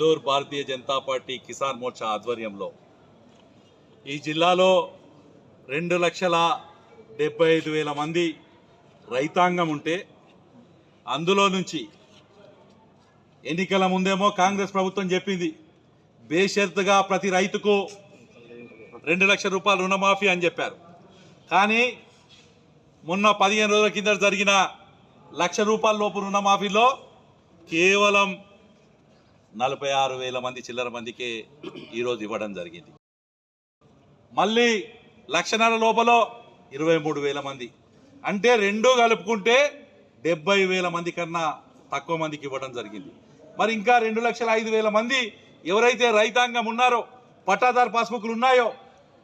Indore Bharatiya Janata party Kisan Morcha ఆధ్వర్యంలో ఈ జిల్లాలో రెండు లక్షల డెబ్బై ఐదు వేల మంది రైతాంగం ఉంటే అందులో నుంచి ఎన్నికల ముందేమో కాంగ్రెస్ ప్రభుత్వం చెప్పింది బేషరతుగా ప్రతి రైతుకు రెండు లక్షల రూపాయలు రుణమాఫీ అని చెప్పారు. కానీ మొన్న పదిహేను రోజుల కింద జరిగిన లక్ష రూపాయల లోపు రుణమాఫీలో కేవలం నలభై ఆరు వేల మంది చిల్లర మందికే ఈరోజు ఇవ్వడం జరిగింది. మళ్ళీ లక్షణాల లోపల ఇరవై మూడు వేల మంది. అంటే రెండు కలుపుకుంటే డెబ్బై వేల మంది కన్నా తక్కువ మందికి ఇవ్వడం జరిగింది. మరి ఇంకా రెండు లక్షల ఐదు వేల మంది ఎవరైతే రైతాంగం ఉన్నారో పట్టాదారు పాస్బుక్లు ఉన్నాయో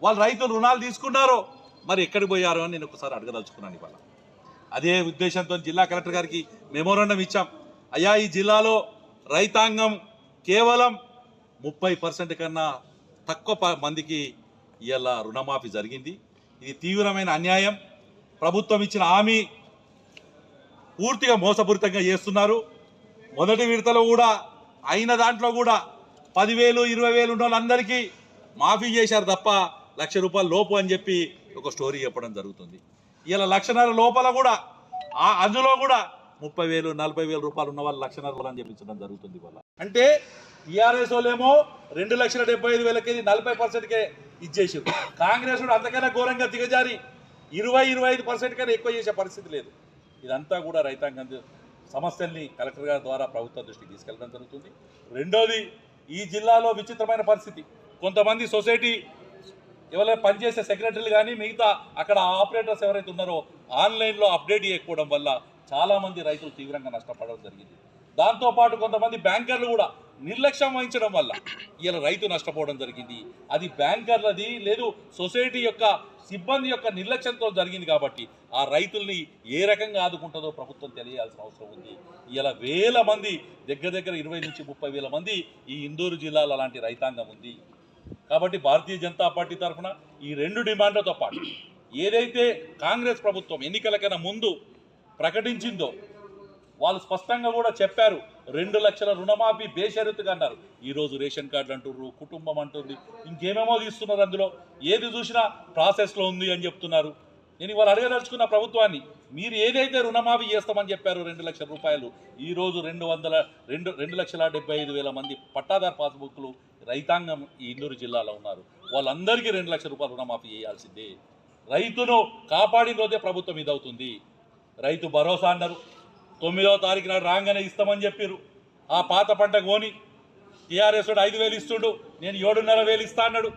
వాళ్ళు రైతులు రుణాలు తీసుకున్నారో మరి ఎక్కడికి పోయారో అని నేను ఒకసారి అడగదలుచుకున్నాను ఇవాళ. అదే ఉద్దేశంతో జిల్లా కలెక్టర్ గారికి మెమోరాండం ఇచ్చాం. అయ్యా ఈ జిల్లాలో రైతాంగం కేవలం ముప్పై పర్సెంట్ కన్నా తక్కువ మందికి ఇవాళ రుణమాఫీ జరిగింది. ఇది తీవ్రమైన అన్యాయం. ప్రభుత్వం ఇచ్చిన హామీ పూర్తిగా మోసపూరితంగా చేస్తున్నారు. మొదటి విడతలో కూడా అయిన దాంట్లో కూడా పదివేలు ఇరవై వేలు ఉన్న వాళ్ళందరికీ మాఫీ చేశారు తప్ప లక్ష రూపాయల లోపు అని చెప్పి ఒక స్టోరీ చెప్పడం జరుగుతుంది. ఇలా లక్షన్నర లోపల కూడా అందులో కూడా ముప్పై వేలు నలభై వేల రూపాయలు ఉన్న వాళ్ళు లక్షన్నర అని చెప్పించడం జరుగుతుంది వాళ్ళ అంటే టీఆర్ఎస్ వాళ్ళేమో రెండు లక్షల డెబ్బై ఐదు వేలకి నలభై పర్సెంట్కే ఇచ్చేసారు కాంగ్రెస్ కూడా అంతకైనా ఘోరంగా దిగజారి ఇరవై ఇరవై ఐదు పర్సెంట్ కన్నా ఎక్కువ చేసే పరిస్థితి లేదు. ఇదంతా కూడా రైతాంగం సమస్యల్ని కలెక్టర్ గారి ద్వారా ప్రభుత్వ దృష్టికి తీసుకెళ్ళడం జరుగుతుంది. రెండోది ఈ జిల్లాలో విచిత్రమైన పరిస్థితి. కొంతమంది సొసైటీ ఎవరైనా పనిచేసే సెక్రటరీలు కానీ మిగతా అక్కడ ఆపరేటర్స్ ఎవరైతే ఉన్నారో ఆన్లైన్లో అప్డేట్ చేయకపోవడం వల్ల చాలామంది రైతులు తీవ్రంగా నష్టపడడం జరిగింది. దాంతోపాటు కొంతమంది బ్యాంకర్లు కూడా నిర్లక్ష్యం వహించడం వల్ల ఇలా రైతు నష్టపోవడం జరిగింది. అది బ్యాంకర్లది లేదు సొసైటీ యొక్క సిబ్బంది యొక్క నిర్లక్ష్యంతో జరిగింది కాబట్టి ఆ రైతుల్ని ఏ రకంగా ఆదుకుంటుందో ప్రభుత్వం తెలియాల్సిన అవసరం ఉంది. ఇలా వేల మంది దగ్గర దగ్గర ఇరవై నుంచి ముప్పై వేల మంది ఈ ఇందూరు జిల్లాలో అలాంటి రైతాంగం ఉంది. కాబట్టి భారతీయ జనతా పార్టీ తరఫున ఈ రెండు డిమాండ్లతో పాటు ఏదైతే కాంగ్రెస్ ప్రభుత్వం ఎన్నికల కన్నా ముందు ప్రకటించిందో. వాళ్ళు స్పష్టంగా కూడా చెప్పారు రెండు లక్షల రుణమాఫీ బేషరతుగా అన్నారు. ఈరోజు రేషన్ కార్డులు అంటుర్రు కుటుంబం అంటుంది ఇంకేమేమో తీస్తున్నారు అందులో ఏది చూసినా ప్రాసెస్లో ఉంది అని చెప్తున్నారు. నేను ఇవాళ అడగదలుచుకున్న ప్రభుత్వాన్ని మీరు ఏదైతే రుణమాఫీ చేస్తామని చెప్పారు రెండు లక్షల రూపాయలు ఈరోజు రెండు వందల రెండు రెండు లక్షల డెబ్బై ఐదు వేల మంది పట్టాదారు పాస్బుక్లు రైతాంగం ఈ ఇందూరు జిల్లాలో ఉన్నారు. వాళ్ళందరికీ రెండు లక్షల రూపాయలు రుణమాఫీ చేయాల్సిందే. రైతును కాపాడిన రోజే ప్రభుత్వం ఇదవుతుంది. రైతు భరోసా అన్నారు. తొమ్మిదో తారీఖు నాడు రాగానే ఇస్తామని చెప్పారు ఆ పాత పంట కోని టీఆర్ఎస్ ఐదు వేలు ఇస్తుండు నేను ఏడున్నర వేలు ఇస్తా అన్నాడు.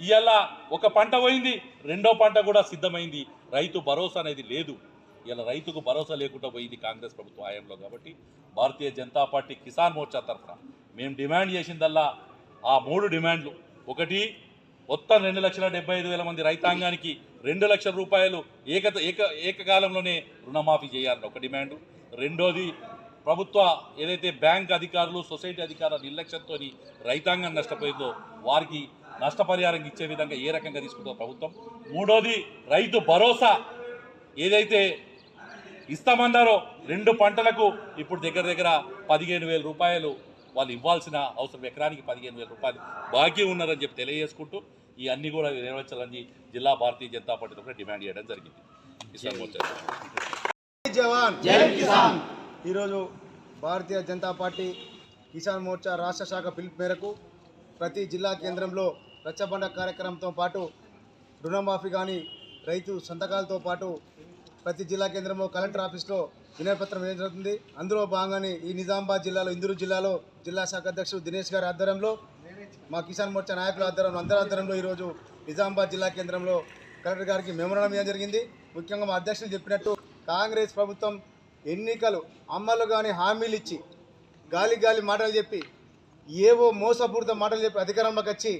ఇవాళ ఒక పంట పోయింది రెండో పంట కూడా సిద్ధమైంది. రైతు భరోసా అనేది లేదు. ఇలా రైతుకు భరోసా లేకుండా పోయింది కాంగ్రెస్ ప్రభుత్వ హయాంలో కాబట్టి భారతీయ జనతా పార్టీ కిసాన్ మోర్చా తరఫున. మేము డిమాండ్ చేసిందల్లా ఆ మూడు డిమాండ్లు. ఒకటి మొత్తం రెండు లక్షల డెబ్బై ఐదు వేల మంది రైతాంగానికి రెండు లక్షల రూపాయలు ఏక ఏక ఏకకాలంలోనే రుణమాఫీ చేయాలని ఒక డిమాండు. రెండోది ప్రభుత్వ ఏదైతే బ్యాంక్ అధికారులు సొసైటీ అధికారుల నిర్లక్ష్యంతో రైతాంగం నష్టపోయిందో వారికి నష్టపరిహారం ఇచ్చే విధంగా ఏ రకంగా తీసుకుందో ప్రభుత్వం. మూడోది రైతు భరోసా ఏదైతే ఇస్తామన్నారో రెండు పంటలకు ఇప్పుడు దగ్గర దగ్గర పదిహేను వేల రూపాయలు వాళ్ళు ఇవ్వాల్సిన అవసరం. ఎకరానికి పదిహేను వేల రూపాయలు బాకీ ఉన్నారని చెప్పి తెలియజేసుకుంటూ ఈ అన్ని కూడా నెరవేర్చాలని జిల్లా భారతీయ జనతా పార్టీ తరఫున డిమాండ్ చేయడం జరిగింది. జవాన్! ఈరోజు భారతీయ జనతా పార్టీ కిసాన్ మోర్చా రాష్ట్ర శాఖ పిలుపు మేరకు ప్రతి జిల్లా కేంద్రంలో రచ్చబండ కార్యక్రమంతో పాటు రుణమాఫీ కానీ రైతు సంతకాలతో పాటు ప్రతి జిల్లా కేంద్రంలో కలెక్టర్ ఆఫీస్లో వినయపత్రం వేయడం జరుగుతుంది. అందులో భాగంగానే ఈ నిజామాబాద్ జిల్లాలో ఇందూరు జిల్లాలో జిల్లా శాఖ అధ్యక్షుడు దినేష్ గారి ఆధ్వర్యంలో మా కిసాన్ మోర్చా నాయకుల ఆధ్వర్యంలో అందరి ఆధ్వర్యంలో ఈరోజు నిజామాబాద్ జిల్లా కేంద్రంలో కలెక్టర్ గారికి మెమోరాండం ఇవ్వడం జరిగింది. ముఖ్యంగా మా అధ్యక్షులు చెప్పినట్టు కాంగ్రెస్ ప్రభుత్వం ఎన్నికలు అమలు కానీ హామీలు ఇచ్చి గాలి గాలి మాటలు చెప్పి ఏవో మోసపూరిత మాటలు చెప్పి అధికారంలోకి వచ్చి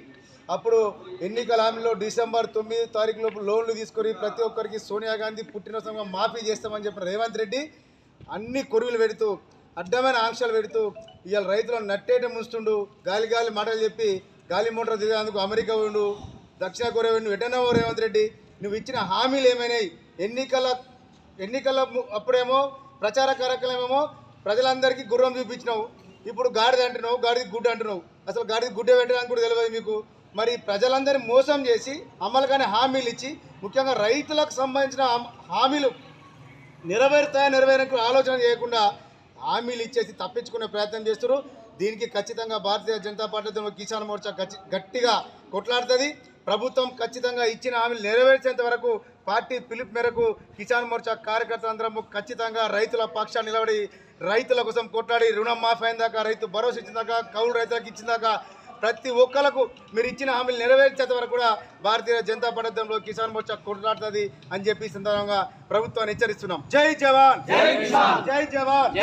అప్పుడు ఎన్నికల హామీలో డిసెంబర్ తొమ్మిది తారీఖు లోపు లోన్లు తీసుకొని ప్రతి ఒక్కరికి సోనియా గాంధీ పుట్టినరోజు మాఫీ చేస్తామని చెప్పిన రేవంత్ రెడ్డి అన్ని కొరువులు పెడుతూ అడ్డమైన ఆంక్షలు పెడుతూ ఇవాళ రైతులను నట్టేట ముంచుతుండు. గాలి గాలి మాటలు చెప్పి గాలి మోటార్ దిగేందుకు అమెరికా ఉండు దక్షిణ కొరియా ఉండు ఎటనో రేవంత్ రెడ్డి. నువ్వు ఇచ్చిన హామీలు ఏమైనాయి? ఎన్నికల ఎన్నికల అప్పుడేమో ప్రచార కార్యక్రమేమో ప్రజలందరికీ గుర్రం చూపించినావు. ఇప్పుడు గాడిద అంటున్నావు గాడిద గుడ్డ అంటున్నావు. అసలు గాడిద గుడ్డ పెట్టడానికి కూడా తెలియదు మీకు. మరి ప్రజలందరినీ మోసం చేసి అమలు కానీ హామీలు ఇచ్చి ముఖ్యంగా రైతులకు సంబంధించిన హామీలు నెరవేరుతాయా నెరవేరకు ఆలోచన చేయకుండా హామీలు ఇచ్చేసి తప్పించుకునే ప్రయత్నం చేస్తారు దీనికి ఖచ్చితంగా భారతీయ జనతా పార్టీ కిసాన్ మోర్చా గట్టిగా కొట్లాడుతుంది. ప్రభుత్వం ఖచ్చితంగా ఇచ్చిన హామీలు నెరవేర్చేంత వరకు పార్టీ పిలుపు మేరకు కిసాన్ మోర్చా కార్యకర్తలందరము ఖచ్చితంగా రైతుల పక్షాన్ని నిలబడి రైతుల కోసం కొట్లాడి రుణం మాఫీ అయిన దాకా రైతు భరోసా ఇచ్చిన దాకా కౌలు రైతులకు ఇచ్చిన దాకా ప్రతి ఒక్కలకు మీరు ఇచ్చిన హామీలు నెరవేర్చేంత వరకు కూడా భారతీయ జనతా తరఫున కిసాన్ మోర్చా కొట్లాడుతుంది అని చెప్పి సందర్భంగా ప్రభుత్వాన్ని హెచ్చరిస్తున్నాం. జై జవాన్! జై జవాన్!